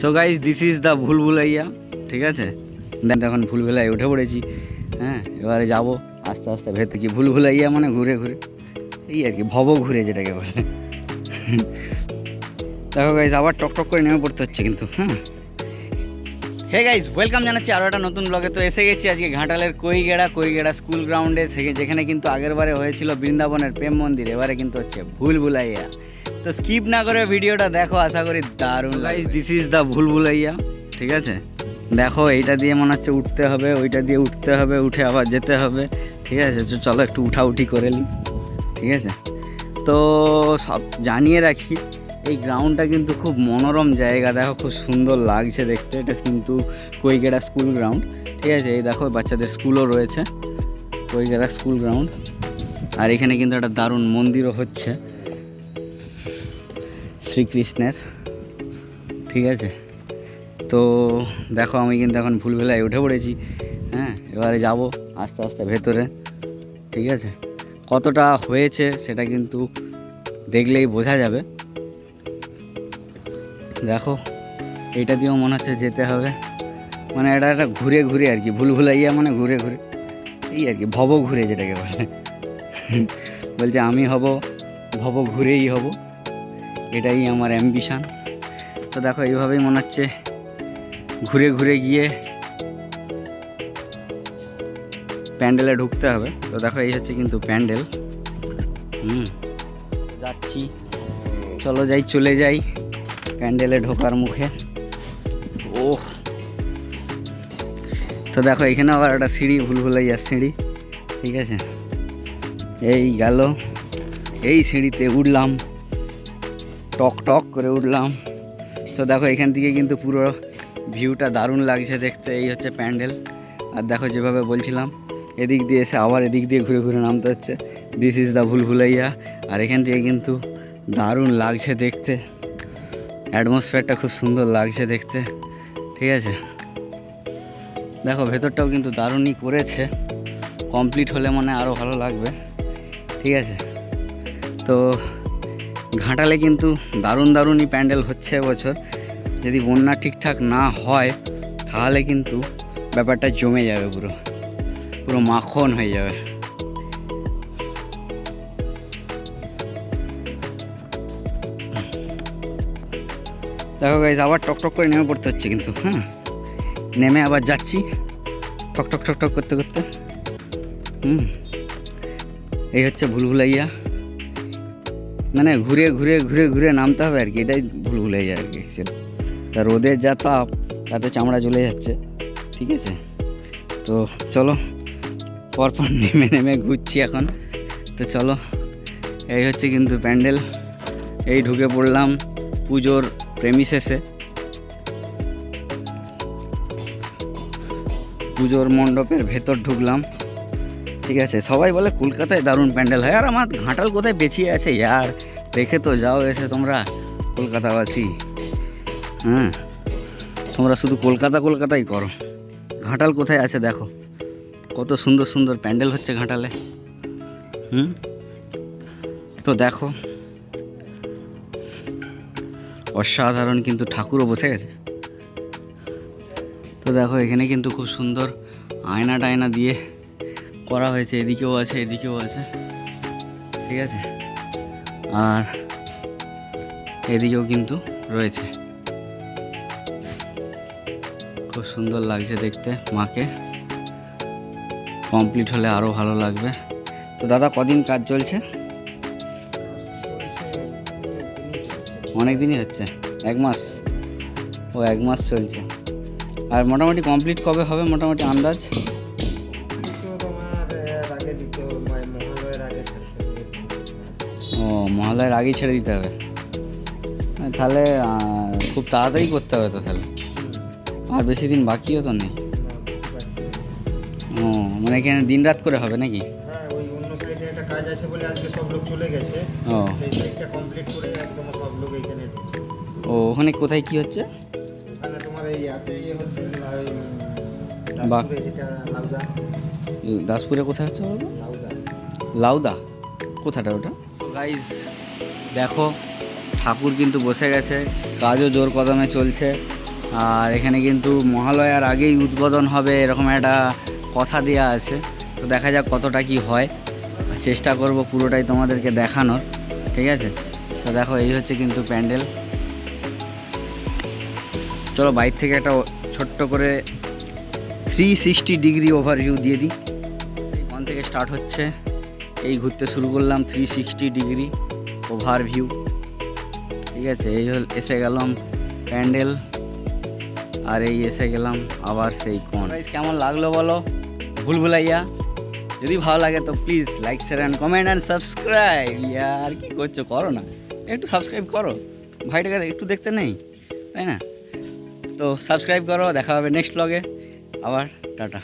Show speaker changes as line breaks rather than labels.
So guys this is the Bhool Bhulaiyaa ঠিক আছে? দেন তখন ভুল ভুলাই উঠে পড়েছি। হ্যাঁ এবারে যাব আস্তে আস্তে ভেতর কি ভুল ভুলাইয়া মানে ঘুরে ঘুরে। এই আর কি, ভব ঘুরে যেটাকে বলে। দেখো গাইজ আবার টক টক করে নেমে পড়তে হচ্ছে কিন্তু হ্যাঁ? হে গাইজ ওয়েলকাম জানাচ্ছি আরও একটা নতুন ব্লগে তো এসে গেছি আজকে ঘাটালের কৈগেড়া কৈগেড়া স্কুল গ্রাউন্ডে যেখানে কিন্তু আগের বারে হয়েছিল বৃন্দাবনের প্রেম মন্দির এবারে কিন্তু হচ্ছে ভুল ভুলাইয়া তো স্কিপ না করে ভিডিওটা দেখো আশা করি দারুণ guys this is the Bhool Bhulaiyaa ঠিক আছে? দেখো এইটা দিয়ে মনে হচ্ছে উঠতে হবে ওইটা দিয়ে উঠতে হবে উঠে আবার যেতে হবে ঠিক আছে? চলো একটু উঠাউঠি করে নিই ঠিক আছে? তো সব জানিয়ে রাখি এই গ্রাউন্ডটা কিন্তু খুব মনোরম জায়গা, দেখো খুব সুন্দর লাগছে দেখতে। এটা কিন্তু কৈগেড়া স্কুল গ্রাউন্ড ঠিক আছে? এই দেখো বাচ্চাদের স্কুলও রয়েছে কৈগেড়া স্কুল গ্রাউন্ড আর এখানে কিন্তু একটা দারুণ মন্দিরও হচ্ছে, শ্রীকৃষ্ণের, ঠিক আছে? তো দেখো আমি কিন্তু এখন ভুলভেলায় উঠে পড়েছি হ্যাঁ? এবারে যাব আস্তে আস্তে ভেতরে, ঠিক আছে? কতটা হয়েছে সেটা কিন্তু দেখলেই বোঝা যাবে। দেখো এটা দিয়েও মনে হচ্ছে যেতে হবে। মানে এটা একটা ঘুরে ঘুরে আর কি ভুল ভুলাইয়া মানে ঘুরে ঘুরে, এই আর কি, ভব ঘুরে যেটাকে বলে। বলছে, আমি হব, ভব ঘুরেই হব। এটাই আমার অ্যাম্বিশান তো দেখো, এইভাবেই মনে হচ্ছে ঘুরে ঘুরে গিয়ে প্যান্ডেলে ঢুকতে হবে। তো দেখো, এই হচ্ছে কিন্তু প্যান্ডেল। হুম, যাচ্ছি। চলো যাই, চলে যাই। প্যান্ডেলে ঢোকার মুখে। ও তো দেখো এখানে আবার একটা সিঁড়ি ভুল ভুলাইয়া সিঁড়ি, ঠিক আছে? এই গেল। এই সিঁড়িতে উঠলাম। টক টক করে উঠলাম। তো দেখো, এখান থেকে কিন্তু পুরো ভিউটা দারুণ লাগছে দেখতে, এই হচ্ছে প্যান্ডেল। আর দেখো, যেভাবে বলছিলাম, এদিক দিয়ে এসে আবার এদিক দিয়ে ঘুরে ঘুরে নামতে হচ্ছে। This is the Bhool Bhulaiyaa আর এখান থেকে কিন্তু দারুণ লাগছে দেখতে। অ্যাটমসফিয়ারটা খুব সুন্দর লাগছে দেখতে। ঠিক আছে? দেখো, ভেতরটাও কিন্তু দারুণই করেছে। কমপ্লিট হলে মনে আরও ভালো লাগবে। ঠিক আছে? তো ঘাটালে কিন্তু দারুণ দারুণই প্যান্ডেল হচ্ছে এবছর। যদি বন্যা ঠিকঠাক না হয়, তাহলে কিন্তু ব্যাপারটা জমে যাবে পুরো। পুরো মাখন হয়ে যাবে। দেখো গাইজ আবার টক টক করে নেমে পড়তে হচ্ছে কিন্তু হ্যাঁ? নেমে আবার যাচ্ছি। টক টক টক টক করতে করতে। হুম। এই হচ্ছে ভুলভুলাইয়া। মানে ঘুরে ঘুরে ঘুরে ঘুরে নামতে হবে আর কি, এটাই ভুলভুলাইয়া আর কি তা রোদের যা তাপ, তাতে চামড়া জ্বলে যাচ্ছে, ঠিক আছে? তো চলো, পরপর নেমে নেমে ঘুরছি এখন। তো চলো, এই হচ্ছে কিন্তু প্যান্ডেল। এই ঢুকে পড়লাম পুজোর প্রেমিসেসে পুজোর মণ্ডপের ভেতর ঢুকলাম। ঠিক আছে, সবাই বলে কলকাতায় দারুণ প্যান্ডেল হয়। আর আমার ঘাটাল কোথায় বেঁচিয়ে আছে? ইয়ার, দেখে তো যাও এসে তোমরা, কলকাতাবাসী। হ্যাঁ তোমরা শুধু কলকাতা কলকাতাই করো। ঘাটাল কোথায় আছে দেখো। কত সুন্দর সুন্দর প্যান্ডেল হচ্ছে ঘাটালে। হুম, তো দেখো। অসাধারণ কিন্তু ঠাকুরও বসে গেছে। তো দেখো, এখানে কিন্তু খুব সুন্দর আয়না টায়না দিয়ে করা হয়েছে। এদিকেও আছে এদিকেও আছে। ঠিক আছে? আর এদিকেও কিন্তু রয়েছে। খুব সুন্দর লাগছে দেখতে মাকে। কমপ্লিট হলে আরও ভালো লাগবে। তো দাদা, কদিন কাজ চলছে? অনেক দিনই হচ্ছে এক মাস। ও এক মাস চলছে। আর মোটামুটি কমপ্লিট কবে হবে মোটামুটি আন্দাজ?
দ্বিতীয় তোমার এর আগে দ্বিতীয় মা- মহালয়ের আগে থাকবে
ও মহালয়ের আগেই ছেড়ে দিতে হবে। তাহলে খুব তাড়াতাড়ি করতে হবে তো তাহলে। আর বেশি দিন বাকিও তো নেই। ও মানে এখানে দিন রাত করে হবে নাকি?
কাজ আছে বলে আজকে সব লোক চলে গেছে।
ও।
সেই সাইডটা কমপ্লিট করে একদম সব লোক ঢুকবে।
ও ওখানে কোথায় কি হচ্ছে?
ওখানে তোমার এই ইয়াতে ইয়ে হচ্ছে লা-
বাহ।
দাসপুরে লাউদা।
দাসপুরে কোথায় হচ্ছে বলো
লাউদা।
লাউদা? কোথাটা ওটা? গাইজ দেখো ঠাকুর কিন্তু বসে গেছে কাজও জোর কদমে চলছে। আর এখানে কিন্তু মহালয়ার আগেই উদ্বোধন হবে এরকম একটা কথা দেওয়া আছে। তো দেখা যাক কতটা কি হয়। চেষ্টা করব পুরোটাই তোমাদেরকে দেখানোর, ঠিক আছে? তো দেখো, এই হচ্ছে কিন্তু প্যান্ডেল। চলো বাইর থেকে একটা ছোট্ট করে থ্রি সিক্সটি ডিগ্রি ওভারভিউ দিয়ে দিই। ওখান থেকে স্টার্ট হচ্ছে। এই ঘুরতে শুরু করলাম থ্রি সিক্সটি ডিগ্রি ওভারভিউ ঠিক আছে, এই হল এসে গেলাম প্যান্ডেল। আর এই এসে গেলাম আবার সেই কোন কেমন লাগল বলো? ভুলভুলাইয়া যদি ভালো লাগে তো please like share and comment and subscribe আর কি করছ? করো না। একটু সাবস্ক্রাইব করো। ভাইটাকে একটু দেখতে নেই, তাই না? তো সাবস্ক্রাইব করো, দেখা হবে নেক্সট ব্লগে আবার, টাটা।